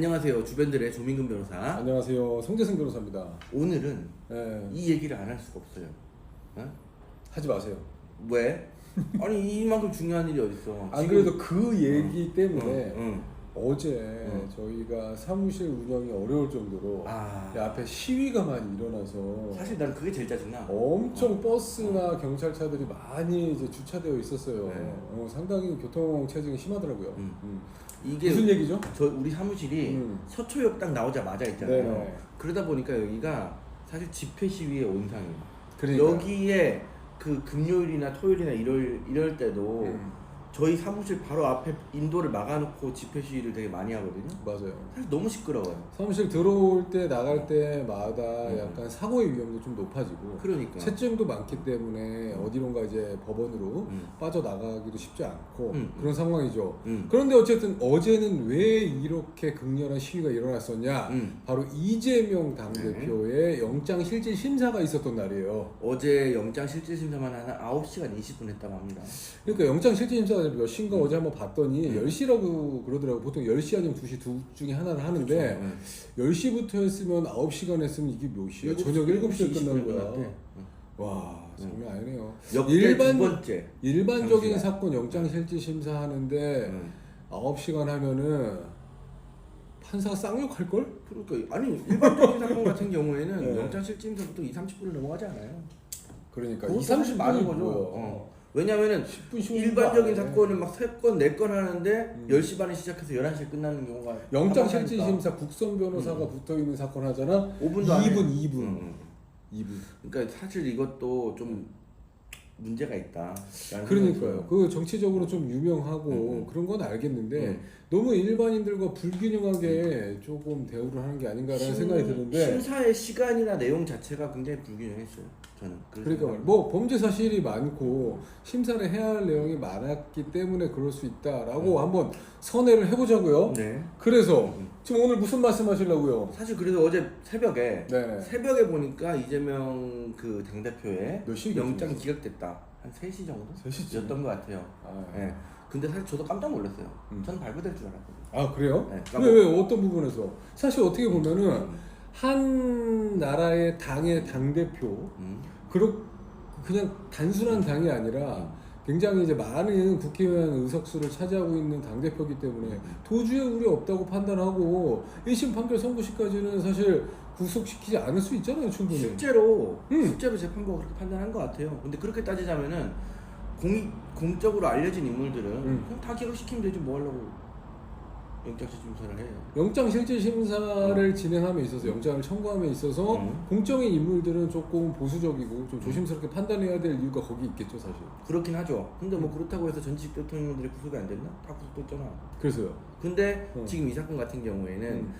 안녕하세요. 주변들의 조민근 변호사. 안녕하세요. 송재승 변호사입니다. 오늘은 예, 이 얘기를 안 할 수가 없어요. 어? 하지 마세요. 왜? 아니 이만큼 중요한 일이 어딨어? 안 지금- 그래도 그 얘기 때문에 응, 응. 어제 응. 저희가 사무실 운영이 어려울 정도로 아이 앞에 시위가 많이 일어나서 사실 난 그게 제일 짜증나. 엄청 버스나 경찰차들이 많이 이제 주차되어 있었어요. 네. 어, 상당히 교통 체증이 심하더라고요. 음. 음. 이게 무슨 얘기죠? 저 우리 사무실이 음. 서초역 딱 나오자마자 있잖아요. 네네. 그러다 보니까 여기가 사실 집회 시위의 온상이에요. 그러니까 여기에 그 금요일이나 토요일이나 이럴 이럴 때도 음, 저희 사무실 바로 앞에 인도를 막아놓고 집회 시위를 되게 많이 하거든요. 맞아요. 사실 너무 시끄러워요. 사무실 들어올 때 나갈 때마다 음. 약간 사고의 위험도 좀 높아지고 그러니까. 채증도 많기 때문에 어디론가 이제 법원으로 음. 빠져나가기도 쉽지 않고 음. 그런 상황이죠. 음. 그런데 어쨌든 어제는 왜 이렇게 극렬한 시위가 일어났었냐? 음. 바로 이재명 당대표의 영장 실질 심사가 있었던 날이에요. 어제 영장 실질 심사만 한 9시간 20분 했다고 합니다. 그러니까 영장 실질 심사가 몇 시인가 어제 한번 봤더니 음. 10시라고 그러더라고. 보통 10시 아니면 2시 둘 중에 하나를 하는데 음. 10시부터 했으면 9시간 했으면 이게 몇 시야? 일곱 저녁 시, 7시에 끝나는 20분 거야. 끝났대. 응. 와, 장난 아니네요. 역대 일반- 두 번째. 일반적인 장시간. 사건 영장 실질 심사하는데 응. 9시간 하면은 판사가 쌍욕할 걸? 그러니까 아니 일반적인 사건 같은 경우에는 네. 영장 실질 심사부터 2, 30분을 넘어가지 않아요. 그러니까 그것도 2, 사실 30분이 많은 거죠. 어. 왜냐면은 10분 15분 일반적인 안 해. 사건은 막 3건, 4건 하는데 음. 10시 반에 시작해서 11시에 끝나는 경우가 영장 사망하니까. 실질 심사 국선 변호사가 음. 붙어 있는 사건 하잖아. 5분도 안 해. 2분, 2분. 응, 응. 2분. 그러니까 사실 이것도 좀 문제가 있다. 그러니까요. 그 정치적으로 좀 유명하고 음, 음. 그런 건 알겠는데 음. 너무 일반인들과 불균형하게 조금 대우를 하는 게 아닌가라는 생각이 드는데 심사의 시간이나 내용 자체가 굉장히 불균형했어요. 저는 그러니까. 뭐 범죄 사실이 많고 심사를 해야 할 내용이 많았기 때문에 그럴 수 있다라고 음. 한번 선회를 해보자고요. 네. 그래서 음. 지금 오늘 무슨 말씀하시려고요? 사실 그래서 어제 새벽에 네. 새벽에 보니까 이재명 그 당대표의 몇 시에 영장? 기각됐다. 한 3시 정도? 3시쯤? 였던 것 같아요. 아, 예. 근데 사실 저도 깜짝 놀랐어요. 음. 저는 발부될 줄 알았거든요. 아 그래요? 네, 왜왜 어떤 부분에서? 사실 어떻게 보면은 음. 한 나라의 당의 당 대표 음. 그렇 그냥 단순한 당이 아니라 굉장히 이제 많은 국회의원 의석수를 차지하고 있는 당 대표이기 때문에 도주에 우려 없다고 판단하고 1심 판결 선고시까지는 사실 구속시키지 않을 수 있잖아요 충분히. 실제로 음. 실제로 재판부가 그렇게 판단한 것 같아요. 근데 그렇게 따지자면은 공 공적으로 알려진 인물들은 음. 그냥 다 기각시키면 되지 뭐 하려고 영장실질심사를 해. 영장 실질 심사를 진행함에 있어서 영장을 청구함에 있어서 음. 공적인 인물들은 조금 보수적이고 좀 조심스럽게 판단해야 될 이유가 거기 있겠죠 사실. 그렇긴 하죠. 근데 뭐 그렇다고 해서 전직 대통령들이 구속이 안 됐나? 다 구속됐잖아. 그래서요. 근데 음. 지금 이 사건 같은 경우에는 음.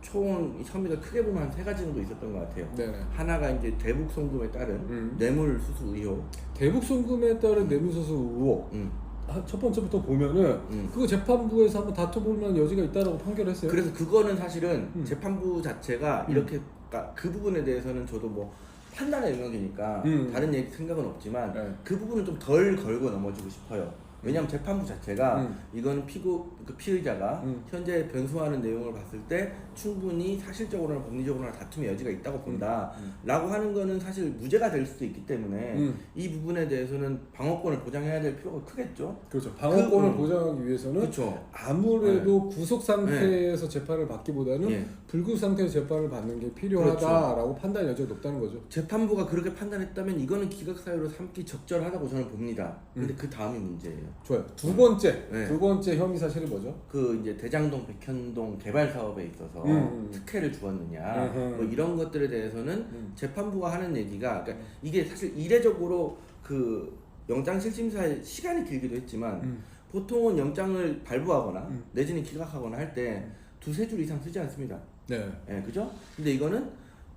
총 혐의가 크게 보면 한 세 가지 정도 있었던 것 같아요. 네네. 하나가 이제 대북 송금에 따른 음. 뇌물 수수 의혹. 대북 송금에 따른 뇌물수수 의혹 음. 아, 첫 번째부터 보면은 음. 그거 재판부에서 한번 만한 여지가 있다라고 판결했어요. 그래서 그거는 사실은 음. 재판부 자체가 음. 이렇게 그러니까 그 부분에 대해서는 저도 뭐 판단의 영역이니까 음. 다른 얘기 생각은 없지만 네. 그 부분은 좀 덜 걸고 넘어지고 싶어요. 왜냐하면 재판부 자체가 음. 이건 피고 그 피의자가 음. 현재 변소하는 내용을 봤을 때 충분히 사실적으로나 법리적으로나 다툼의 여지가 있다고 본다라고 음. 하는 거는 사실 무죄가 될 수도 있기 때문에 음. 이 부분에 대해서는 방어권을 보장해야 될 필요가 크겠죠. 그렇죠. 방어권을 그- 음. 보장하기 위해서는 그렇죠. 아무래도 구속 상태에서 재판을 받기보다는 예. 불구속 상태에서 재판을 받는 게 필요하다라고 판단 여지가 높다는 거죠. 재판부가 그렇게 판단했다면 이거는 기각 사유로 삼기 적절하다고 저는 봅니다. 근데 그 다음이 문제예요. 좋아요. 두 번째, 네. 두 번째 혐의 사실이 뭐죠? 그 이제 대장동 백현동 개발 사업에 있어서 음. 특혜를 주었느냐 음흠. 뭐 이런 것들에 대해서는 음. 재판부가 하는 얘기가 그러니까 이게 사실 이례적으로 그 영장 실심사의 시간이 길기도 했지만 음. 보통은 영장을 발부하거나 음. 내지는 기각하거나 할 때 두세 줄 이상 쓰지 않습니다. 네. 예, 그죠? 근데 이거는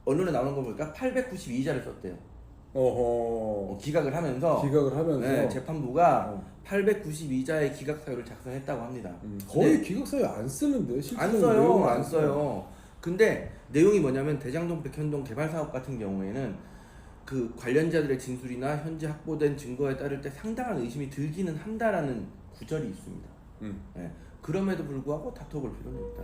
언론에 나오는 거 보니까 892자를 썼대요. 어허. 어, 기각을 하면서 기각을 하면서 네, 재판부가 어. 892자의 기각 사유를 작성했다고 합니다. 음, 거의 네. 기각 사유 안 쓰는데 실제로 안 써요, 안 써요. 근데 내용이 뭐냐면 대장동 백현동 개발 사업 같은 경우에는 그 관련자들의 진술이나 현재 확보된 증거에 따를 때 상당한 의심이 들기는 한다라는 구절이 있습니다. 음. 예. 그럼에도 불구하고 다퉈볼 필요는 있다.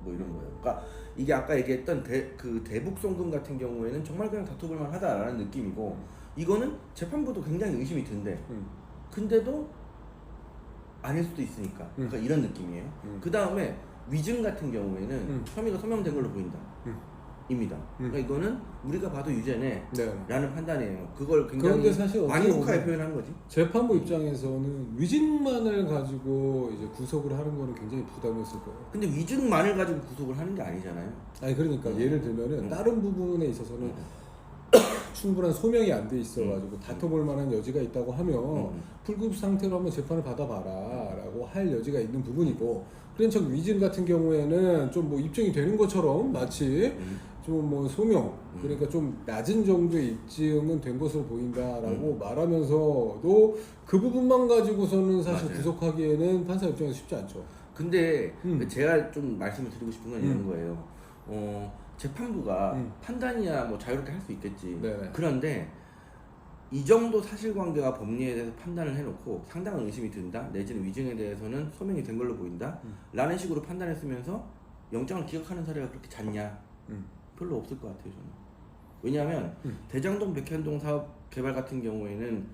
뭐 이런 거예요. 그러니까 이게 아까 얘기했던 대, 그 대북 송금 같은 경우에는 정말 그냥 다퉈볼 만하다라는 느낌이고 이거는 재판부도 굉장히 의심이 든대. 음. 근데도 아닐 수도 있으니까. 그러니까 이런 느낌이에요. 음. 그 다음에 위증 같은 경우에는 음. 혐의가 소명된 걸로 보인다. 음. 입니다. 그러니까 이거는 우리가 봐도 유죄네. 네. 라는 판단이에요. 그걸 굉장히 사실 완곡하게 표현한 거지. 재판부 입장에서는 위증만을 가지고 이제 구속을 하는 거는 굉장히 부담이었을 거예요. 근데 위증만을 가지고 구속을 하는 게 아니잖아요. 아니 그러니까 음. 예를 들면은 음. 다른 부분에 있어서는 충분한 소명이 안 돼 있어가지고 다퉈볼 만한 여지가 있다고 하면 음. 불구속 상태로 한번 재판을 받아봐라라고 할 여지가 있는 부분이고 그런 척 위증 같은 경우에는 좀 뭐 입증이 되는 것처럼 마치 음. 좀뭐 소명 음. 그러니까 좀 낮은 정도의 입증은 된 것으로 보인다라고 음. 말하면서도 그 부분만 가지고서는 사실 맞아요. 구속하기에는 판사 입장에서 쉽지 않죠. 근데 음. 제가 좀 말씀을 드리고 싶은 건 이런 음. 거예요. 어, 재판부가 음. 판단이야 뭐 자유롭게 할 수 있겠지. 네네. 그런데 이 정도 사실관계와 법리에 대해서 판단을 해놓고 상당한 의심이 든다 내지는 위증에 대해서는 소명이 된 걸로 보인다 음. 라는 식으로 판단했으면서 영장을 기각하는 사례가 그렇게 잦냐 음. 별로 없을 것 같아요 저는 왜냐하면 음. 대장동 백현동 사업 개발 같은 경우에는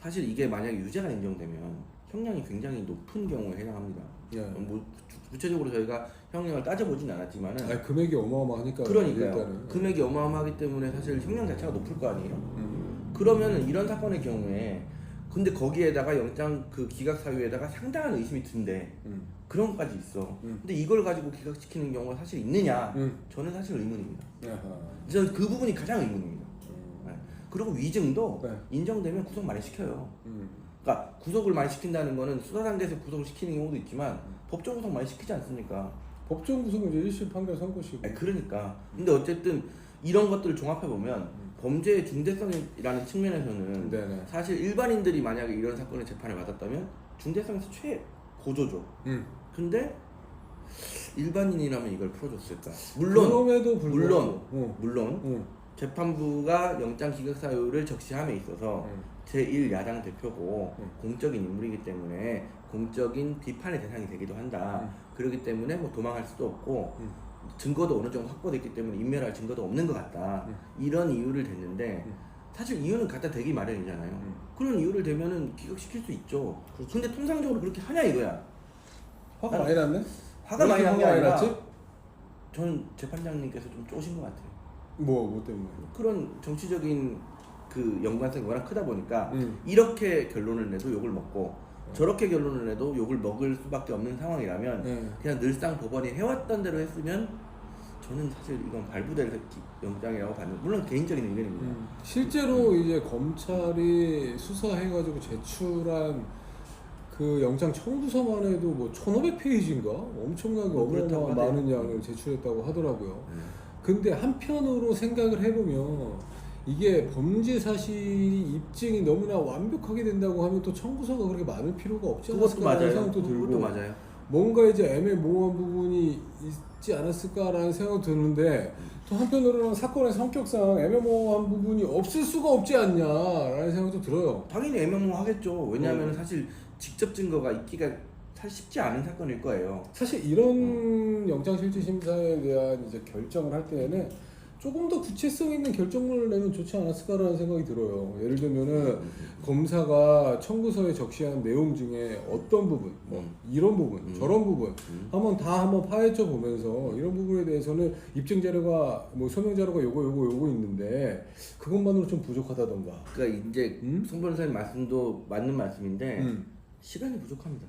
사실 이게 만약에 유죄가 인정되면 형량이 굉장히 높은 경우에 해당합니다 예. 뭐 구- 구체적으로 저희가 형량을 따져보진 않았지만은 아니, 금액이 어마어마하니까 그러니까요 일단은. 금액이 어마어마하기 때문에 사실 형량 자체가 높을 거 아니에요 음. 그러면은 이런 사건의 경우에 근데 거기에다가 영장 그 기각 사유에다가 상당한 의심이 든대 음. 그런 것까지 있어 음. 근데 이걸 가지고 기각시키는 경우가 사실 있느냐 음. 저는 사실 의문입니다 아하. 저는 그 부분이 가장 의문입니다 음. 네. 그리고 위증도 네. 인정되면 구속 많이 시켜요 음. 그러니까 구속을 많이 시킨다는 거는 수사 단계에서 구속을 시키는 경우도 있지만 법정 구속 많이 시키지 않습니까 법정 구속은 이제 1심 판결 선고시고. 아니, 그러니까 근데 어쨌든 이런 것들을 종합해 보면 범죄의 중대성이라는 측면에서는 네네. 사실 일반인들이 만약에 이런 사건의 재판을 받았다면 중대성에서 최 고조죠. 음. 근데 일반인이라면 이걸 풀어줬을까? 물론 그럼에도 불구하고. 물론 어. 물론 어. 재판부가 영장 기각 사유를 적시함에 있어서 음. 제1 야당 대표고 음. 공적인 인물이기 때문에 공적인 비판의 대상이 되기도 한다. 음. 그렇기 때문에 뭐 도망할 수도 없고 음. 증거도 어느 정도 확보됐기 때문에 인멸할 증거도 없는 것 같다. 음. 이런 이유를 댔는데 음. 사실 이유는 갖다 대기 마련이잖아요. 음. 그런 이유를 대면은 기각시킬 수 있죠. 근데 통상적으로 그렇게 하냐 이거야. 화가 난- 많이 났네? 화가 왜 많이 이렇게 난게 화가 아니라 났지? 저는 재판장님께서 좀 쪼신 것 같아요. 뭐, 뭐 때문에? 그런 정치적인 그 연관성이 워낙 크다 보니까 음. 이렇게 결론을 내도 욕을 먹고 저렇게 결론을 내도 욕을 먹을 수밖에 없는 상황이라면 네. 그냥 늘상 법원이 해왔던 대로 했으면 저는 사실 이건 발부될 기- 영장이라고 봤는데 물론 개인적인 의견입니다. 음. 실제로 이제 검찰이 수사해가지고 제출한 그 영장 청구서만 해도 뭐 1,500페이지인가? 엄청나게 뭐 어마어마한. 많은 양을 제출했다고 하더라고요. 음. 근데 한편으로 생각을 해보면 이게 범죄 사실이 입증이 너무나 완벽하게 된다고 하면 또 청구서가 그렇게 많을 필요가 없지 그것도 않을까라는 맞아요. 생각도 들고 그것도 맞아요. 뭔가 이제 애매모호한 부분이 있지 않았을까라는 생각도 드는데 또 한편으로는 사건의 성격상 애매모호한 부분이 없을 수가 없지 않냐라는 생각도 들어요. 당연히 애매모호하겠죠. 왜냐하면 음. 사실 직접 증거가 있기가 사실 쉽지 않은 사건일 거예요. 사실 이런 영장실질심사에 대한 이제 결정을 할 때에는 조금 더 구체성 있는 결정문을 내면 좋지 않았을까라는 생각이 들어요. 예를 들면은 검사가 청구서에 적시한 내용 중에 어떤 부분, 뭐 음. 이런 부분, 음. 저런 부분 음. 한번 다 한번 파헤쳐 보면서 이런 부분에 대해서는 입증 자료가 뭐 소명 자료가 요거 요거 요거 있는데 그것만으로 좀 부족하다던가. 그러니까 이제 음? 송 변호사님 말씀도 맞는 말씀인데 음. 시간이 부족합니다.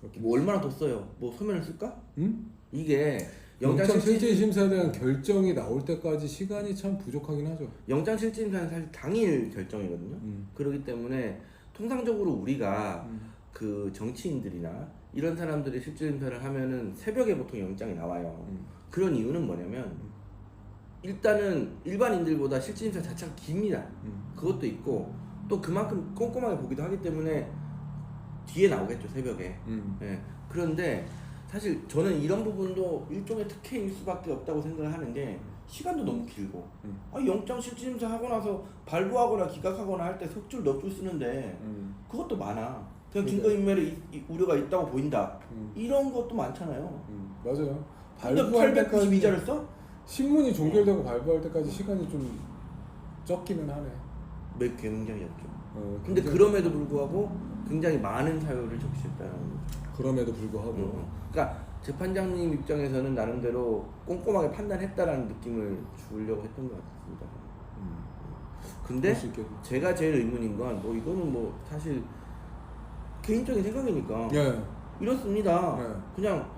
그렇게. 뭐 얼마나 더 써요? 뭐 소면을 쓸까? 음? 이게 영장 실질 실질 심사에 대한 결정이 나올 때까지 시간이 참 부족하긴 하죠. 영장 실질 심사는 사실 당일 결정이거든요. 음. 그렇기 때문에 통상적으로 우리가 음. 그 정치인들이나 이런 사람들이 실질 심사를 하면은 새벽에 보통 영장이 나와요. 음. 그런 이유는 뭐냐면 일단은 일반인들보다 실질 심사 자체가 깁니다. 음. 그것도 있고 또 그만큼 꼼꼼하게 보기도 하기 때문에 뒤에 나오겠죠 새벽에. 음. 예. 그런데 사실 저는 이런 부분도 일종의 특혜일 수밖에 없다고 생각을 하는 게 시간도 너무 길고 음. 아, 영장 실질심사 하고 나서 발부하거나 기각하거나 할 때 석줄 몇줄 쓰는데 음. 그것도 많아. 그냥 이 우려가 있다고 보인다. 음. 이런 것도 많잖아요. 음. 맞아요. 발부할 때까지 892자를 써? 신문이 종결되고 발부할 때까지 시간이 좀 적기는 하네. 몇 굉장히 없죠. 어, 근데 그럼에도 불구하고 굉장히 많은 사유를 적시했다는 거죠. 그럼에도 불구하고 음. 그러니까 재판장님 입장에서는 나름대로 꼼꼼하게 판단했다라는 느낌을 주려고 했던 것 같습니다. 음, 근데 그럴 수 있겠네. 제가 제일 의문인 건 뭐 이거는 뭐 사실 개인적인 생각이니까 예. 이렇습니다. 네. 그냥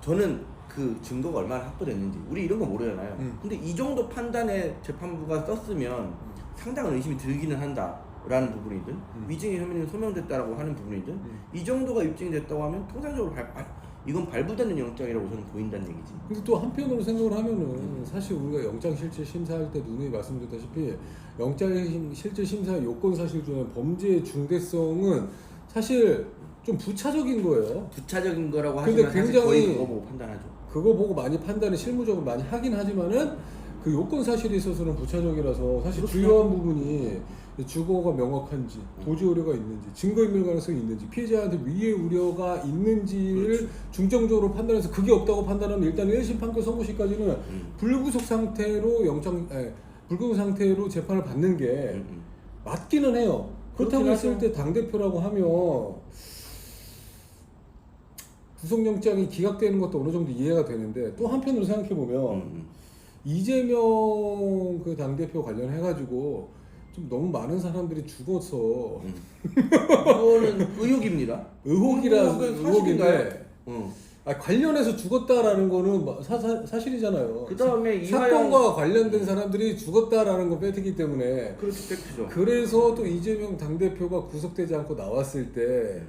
저는 그 증거가 얼마나 확보됐는지 우리 이런 거 모르잖아요. 음. 근데 이 정도 판단에 재판부가 썼으면 상당한 의심이 들기는 한다 라는 부분이든 음. 위증의 혐의는 소명됐다라고 하는 부분이든 음. 이 정도가 입증이 됐다고 하면 통상적으로 발, 아, 이건 발부되는 영장이라고 저는 보인다는 얘기지. 근데 또 한편으로 생각을 하면은 사실 우리가 영장 실질 심사할 때 누누이 말씀드렸다시피 영장 심- 실질 심사 요건 사실 중에 범죄의 중대성은 사실 좀 부차적인 거예요. 부차적인 거라고 근데 하지만 굉장히- 그거 보고 판단하죠. 그거 보고 많이 판단을 실무적으로 많이 하긴 하지만은 그 요건 사실에 있어서는 부차적이라서 사실 그렇죠. 주요한 부분이 주거가 명확한지 도지 우려가 있는지 증거인멸 가능성이 있는지 피해자한테 위해 우려가 있는지를 그렇죠. 중점적으로 판단해서 그게 없다고 판단하면 일단 1심 판결 선고시까지는 음. 불구속 상태로 영장 에, 불구속 상태로 재판을 받는 게 음, 음. 맞기는 해요. 그렇다고 했을. 때 당 대표라고 하면 구속영장이 기각되는 것도 어느 정도 이해가 되는데 또 한편으로 생각해 보면 음, 음. 이재명 그 당 대표 관련해 가지고 좀 너무 많은 사람들이 죽어서 음. 그거는 의혹입니다. 의혹이라 음, 사실인가요? 의혹인데 음. 아, 관련해서 죽었다라는 거는 뭐 사, 사, 사실이잖아요. 그 다음에 이화영 사건과 관련된 사람들이 죽었다라는 건 팩트이기 때문에 그렇지 팩트죠. 그래서 또 이재명 당대표가 구속되지 않고 나왔을 때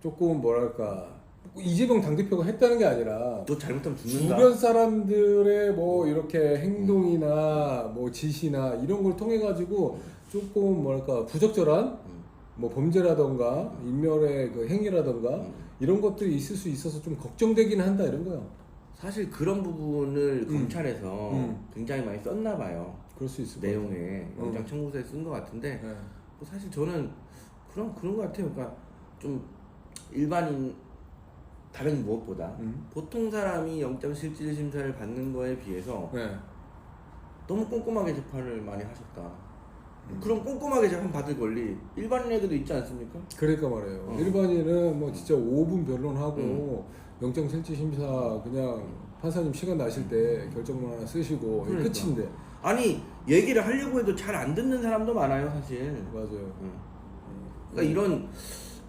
조금 뭐랄까 이재명 당대표가 했다는 게 아니라 너 잘못하면 죽는다. 주변 사람들의 뭐 이렇게 행동이나 뭐 지시나 이런 걸 통해 가지고 조금 뭐랄까 부적절한 음. 뭐 범죄라던가 인멸의 그 행위라던가 음. 이런 것들이 있을 수 있어서 좀 걱정되긴 한다 이런 거요. 사실 그런 부분을 음. 검찰에서 음. 굉장히 많이 썼나 봐요. 그럴 수 있을 것 내용에 음. 영장 청구서에 쓴 것 같은데. 네. 뭐 사실 저는 그런 그런 것 같아요. 그러니까 좀 일반인 다른 무엇보다 음. 보통 사람이 영장 실질 심사를 받는 거에 비해서 네. 너무 꼼꼼하게 재판을 많이 하셨다. 음. 그럼 꼼꼼하게 재판 받을 권리 일반인에게도 있지 않습니까? 그러니까 말이에요. 어. 일반인은 뭐 진짜 5분 변론하고 음. 영장 실질 심사 그냥 판사님 시간 나실 때 결정문 하나 쓰시고 이게 그러니까. 끝인데 아니 얘기를 하려고 해도 잘 안 듣는 사람도 많아요, 사실. 맞아요. 응. 음. 그러니까 이런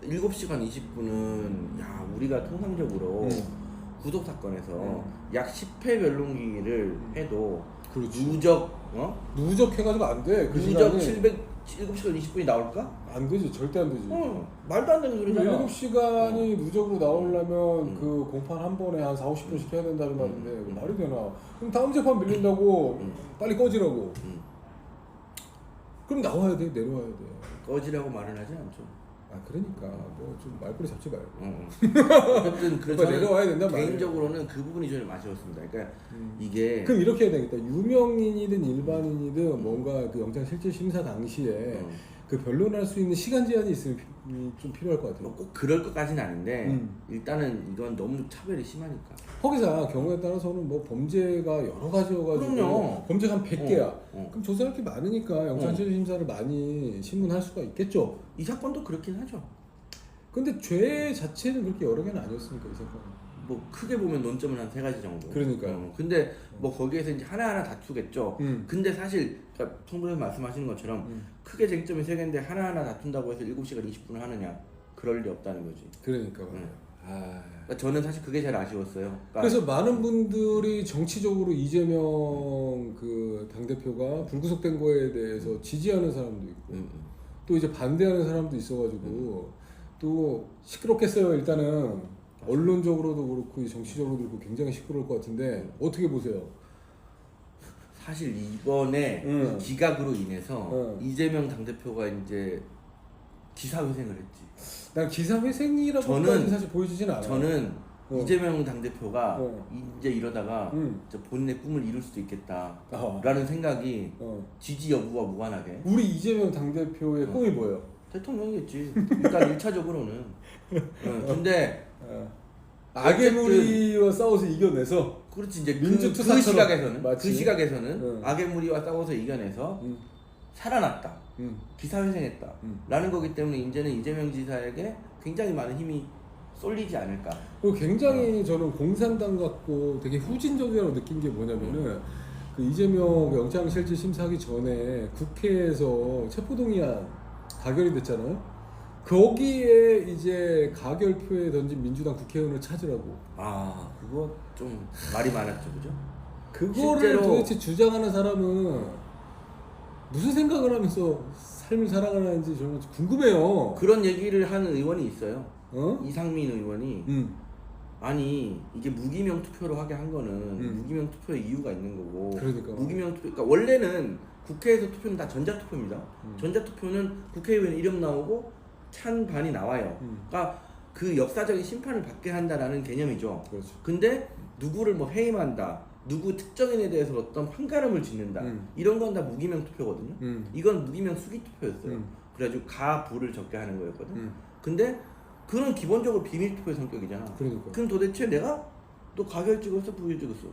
7시간 20분은 야 우리가 통상적으로 음. 구속 사건에서 음. 약 10회 변론기를 해도 그렇지. 누적 어? 누적 해가지고 안 돼. 그 누적 시간이 700 7시간 20분이 나올까? 안 되지. 절대 안 되지. 어, 말도 안 되는 소리잖아. 7시간이 누적으로 나오려면 음. 그 공판 한 번에 한 4, 50분씩 해야 된다는 말인데 음. 말이 되나? 그럼 다음 재판 밀린다고 음. 빨리 꺼지라고. 음. 그럼 나와야 돼. 내려와야 돼. 꺼지라고 말은 하지 않죠. 아 그러니까 뭐 좀 말꼬리 잡지 말고. 어, 어. 어쨌든 그래서 내려와야 된단 말이에요. 개인적으로는 그 부분이 좀 아쉬웠습니다. 그러니까 음. 이게 그럼 이렇게 해야 되겠다. 유명인이든 일반인이든 뭔가 그 영장 실질 심사 당시에 어, 그 변론할 수 있는 시간 제한이 있으면 피- 음, 좀 필요할 것 같아요. 뭐꼭 그럴 것까지는 아닌데 음. 일단은 이건 너무 차별이 심하니까. 거기서 경우에 따라서는 뭐 범죄가 여러 가지여가지고 그럼요. 범죄가 한 100개야. 어, 어. 그럼 조사할 게 많으니까 영장실질 심사를 많이 신문할 수가 있겠죠. 이 사건도 그렇긴 하죠. 근데 죄 자체는 그렇게 여러 개는 아니었으니까 이 사건. 뭐 크게 보면 논점은 한 세 가지 정도. 그러니까요. 어, 근데 뭐 거기에서 이제 하나하나 다투겠죠. 음. 근데 사실 그러니까 말씀하시는 것처럼 음. 크게 쟁점이 세 개인데 하나하나 다툰다고 해서 7시간 20분을 하느냐? 그럴 리 없다는 거지. 그러니까 말이야. 음. 아. 그러니까 저는 사실 그게 제일 아쉬웠어요. 그러니까 그래서 많은 분들이 정치적으로 이재명 그 당대표가 불구속된 거에 대해서 지지하는 사람도 있고 음, 음. 또 이제 반대하는 사람도 있어가지고 또 시끄럽겠어요 일단은 언론적으로도 그렇고 정치적으로도 그렇고 굉장히 시끄러울 것 같은데 어떻게 보세요? 사실 이번에 음. 이 기각으로 인해서 음. 이재명 당대표가 이제 기사회생을 했지. 난 기사회생이라고까지 저는- 사실 보여주진 않아. 저는 어. 이재명 당대표가 어. 이제 이러다가 음. 진짜 본인의 꿈을 이룰 수도 있겠다라는 어. 생각이 어. 지지 여부와 무관하게 우리 이재명 당대표의 어. 꿈이 뭐예요? 대통령이겠지. 일단 1차적으로는. 어, 근데 어. 악의 무리와 싸워서 이겨내서 그렇지 이제 그, 그 민주투사처럼 시각에서는 마치. 그 시각에서는 응. 악의 무리와 싸워서 이겨내서 음, 살아났다. 음, 기사회생했다. 음. 라는 거기 때문에 이제는 이재명 지사에게 굉장히 많은 힘이 쏠리지 않을까. 그리고 어. 굉장히 저는 공산당 같고 되게 후진적이라고 느낀 게 뭐냐면은 그 이재명 영장실질 심사하기 전에 국회에서 체포동의안 가결이 됐잖아요. 거기에 이제 가결표에 던진 민주당 국회의원을 찾으라고. 아 그거 좀 말이 많았죠, 그죠? 그거를 실제로- 도대체 주장하는 사람은 무슨 생각을 하면서 삶을 살아가는지 저는 궁금해요. 그런 얘기를 하는 의원이 있어요. 어? 이상민 의원이 음, 아니 이게 무기명 투표로 하게 한 거는 음. 무기명 투표의 이유가 있는 거고 그러니까. 무기명 투표 그러니까 원래는 국회에서 투표는 다 전자 투표입니다. 음. 전자 투표는 국회의원 이름 나오고 찬 반이 나와요. 음. 그러니까 그 역사적인 심판을 받게 한다라는 개념이죠. 그렇죠. 근데 누구를 뭐 해임한다, 누구 특정인에 대해서 어떤 판가름을 짓는다 음. 이런 건 다 무기명 투표거든요. 음, 이건 무기명 수기 투표였어요. 음. 그래가지고 가 부를 적게 하는 거였거든. 음, 근데 그런 기본적으로 비밀 투표의 성격이잖아. 그러니까. 그럼 도대체 내가 또 가결 찍었어, 부결 찍었어?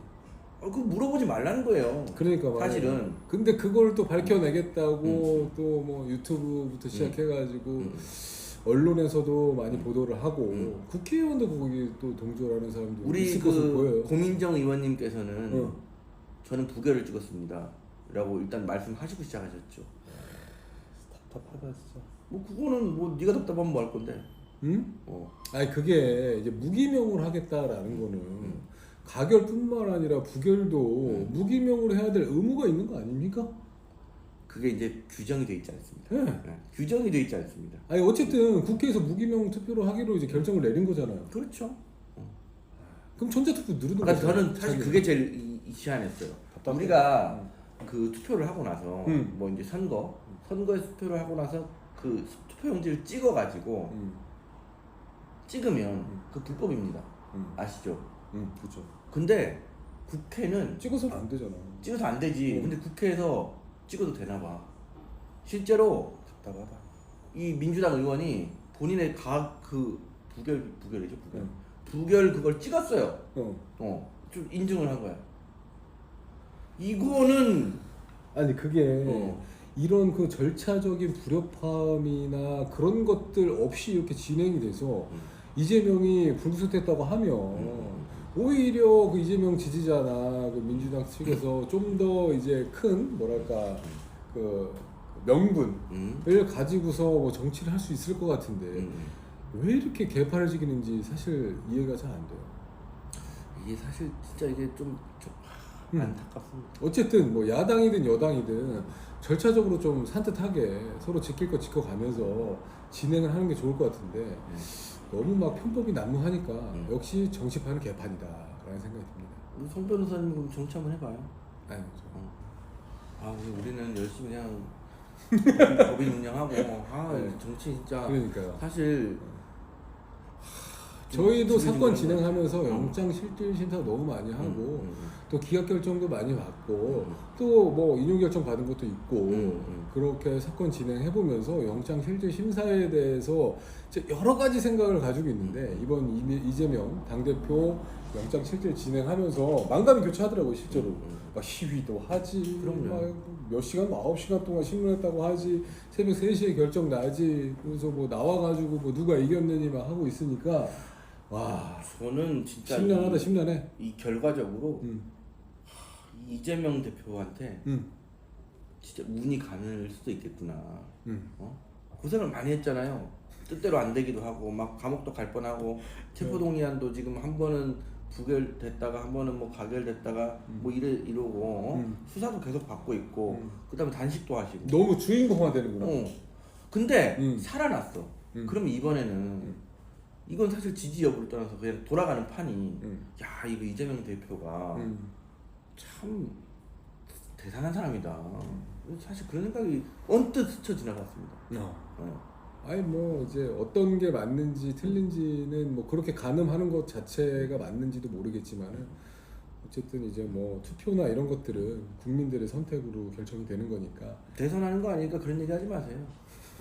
어, 그거 물어보지 말라는 거예요. 그러니까 말이야. 사실은. 근데 그걸 또 밝혀내겠다고 또뭐 유튜브부터 시작해가지고 음. 언론에서도 많이 보도를 하고 음. 국회의원도 거기 또 동조하는 사람도 우리 있을 것으로 보여요. 그 고민정 의원님께서는 어. 저는 부결을 찍었습니다. 라고 일단 말씀하시고 시작하셨죠. 답답하다 진짜. 뭐 그거는 뭐 네가 답답하면 뭐 할 건데. 응? 어. 아니 그게 이제 무기명을 하겠다라는 거는 가결뿐만 아니라 부결도 음. 무기명으로 해야 될 의무가 있는 거 아닙니까? 그게 이제 규정이 돼 있지 않습니다. 예. 네, 규정이 돼 있지 않습니다. 아니 어쨌든 국회에서 무기명 투표로 하기로 이제 결정을 내린 거잖아요. 그렇죠. 그럼 전자투표 누르는 그러니까 거죠. 저는 사실 자기는. 그게 제일. 답답해. 우리가 그 투표를 하고 나서 음. 뭐 이제 선거 선거에서 투표를 하고 나서 그 투표용지를 찍어 가지고 음, 찍으면 음. 그 불법입니다. 음, 아시죠? 음, 그렇죠. 근데 국회는 찍어서는 안 되잖아. 찍어서 안 되지. 음. 근데 국회에서 찍어도 되나 봐. 실제로 답답하다. 이 민주당 의원이 본인의 각 그 부결 부결이죠 부결 음. 부결 그걸 찍었어요. 어. 어, 좀 인증을 한 거야. 이거는 아니 그게 어. 이런 그 절차적인 불협화음이나 그런 것들 없이 이렇게 진행이 돼서 음. 이재명이 불구속됐다고 하면 음. 오히려 그 이재명 지지자나 그 민주당 측에서 좀 더 이제 큰 뭐랄까 그 명분을 음. 가지고서 뭐 정치를 할 수 있을 것 같은데 음. 왜 이렇게 개판해지기는지 사실 이해가 잘 안 돼요. 이게 사실 진짜 이게 좀, 좀 음. 안타깝습니다. 어쨌든 뭐 야당이든 여당이든 절차적으로 좀 산뜻하게 서로 지킬 거 지켜가면서 진행을 하는 게 좋을 것 같은데 너무 막 편법이 난무하니까 음. 역시 정치판은 개판이다라는 생각이 듭니다. 송 변호사님 그럼 정치 한번 해봐요. 아유, 어. 아 우리 우리는 열심히 그냥 법인- 법인 운영하고 아 네. 정치 진짜 그러니까요. 사실 저희도 지금 사건 진행하면서 음. 영장 실질 심사 너무 많이 하고 음, 음, 또 기각 결정도 많이 받고 음. 또뭐 인용 결정 받은 것도 있고 음, 음. 그렇게 사건 진행해 보면서 영장 실질 심사에 대해서 여러 가지 생각을 가지고 있는데 이번 이미- 이재명 당 대표 영장 실질 진행하면서 망감이 교차하더라고요 실제로 음, 막 시위도 하지 그럼요. 막몇 시간 뭐 아홉 시간 동안 신문했다고 하지 새벽 3시에 결정 나지 그래서 뭐 나와가지고 뭐 누가 이겼느니 막 하고 있으니까 와 저는 진짜 심란하다 이, 심란해 이 결과적으로 음, 이 이재명 대표한테 음, 진짜 운이 가는 수도 있겠구나. 음. 어? 고생을 많이 했잖아요. 뜻대로 안 되기도 하고 막 감옥도 갈 뻔하고 체포동의안도 지금 한 번은 부결됐다가 한 번은 뭐 가결됐다가 뭐 이래 이러고 어? 음. 수사도 계속 받고 있고 음. 그다음에 단식도 하시고. 너무 주인공화 되는구나 어. 근데 음. 살아났어. 음. 그럼 이번에는 이건 사실 지지 여부를 떠나서 그냥 돌아가는 판이 음. 야 이거 이재명 대표가 음. 참 대단한 사람이다. 사실 그런 생각이 언뜻 스쳐 지나갔습니다. 어. 어. 아니 뭐 이제 어떤 게 맞는지 틀린지는 뭐 그렇게 가늠하는 것 자체가 맞는지도 모르겠지만은 어쨌든 이제 뭐 투표나 이런 것들은 국민들의 선택으로 결정이 되는 거니까 대선하는 거 아니니까 그런 얘기 하지 마세요.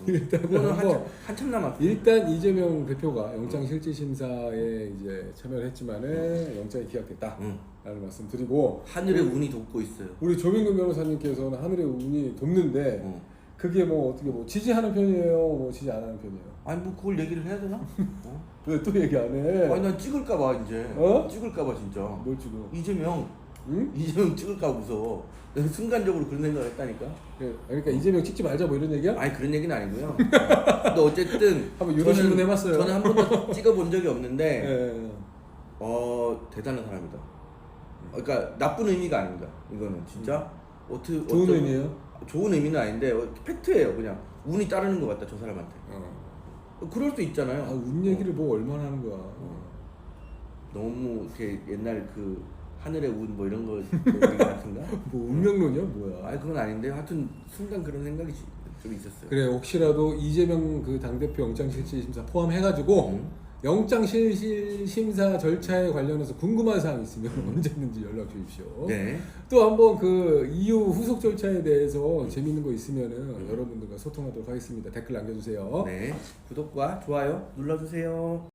일단 그거는 한참, 한참 남았어. 일단 이재명 대표가 영장 실질 심사에 이제 참여를 했지만은 영장이 기각됐다라는 응. 말씀 드리고 하늘의 운이 돕고 있어요. 우리 조민근 변호사님께서는 하늘의 운이 돕는데 어. 그게 뭐 어떻게 뭐 지지하는 편이에요, 뭐 지지 안 하는 편이에요? 아니 뭐 그걸 얘기를 해야 되나? 어? 왜 또 얘기 안 해? 아니 난 찍을까 봐 이제. 어? 찍을까 봐 진짜. 뭘 지금? 이재명 응? 이재명 찍을까 무서워. 내가 순간적으로 그런 생각을 했다니까. 그- 그러니까 이재명 찍지 말자 뭐 이런 얘기야? 아니 그런 얘기는 아니고요. 근데 어쨌든 한번 유도 신문 해봤어요. 저는 한 번도 찍어본 적이 예. 없는데 예. 어 대단한 사람이다. 그러니까 나쁜 의미가 아닙니다. 이거는 진짜 어떻게 음. 좋은 어쩌- 의미예요. 좋은 의미는 아닌데 어, 팩트예요. 그냥 운이 따르는 것 같다 저 사람한테. 어. 그럴 수 있잖아요. 아, 운 얘기를 뭐 얼마나 하는 거야? 너무 이렇게 옛날 그 하늘의 운 뭐 이런 거 얘기 같은가? 뭐 운명론이야 뭐야? 아니 그건 아닌데 하여튼 순간 그런 생각이 좀 있었어요. 그래 혹시라도 이재명 그 당대표 영장실질심사 포함해가지고 응? 영장실질심사 절차에 관련해서 궁금한 사항 있으면 언제든지 연락 주십시오. 네. 또 한번 그 이후 후속 절차에 대해서 재밌는 거 있으면 은 여러분들과 소통하도록 하겠습니다. 댓글 남겨주세요. 네. 구독과 좋아요 눌러주세요.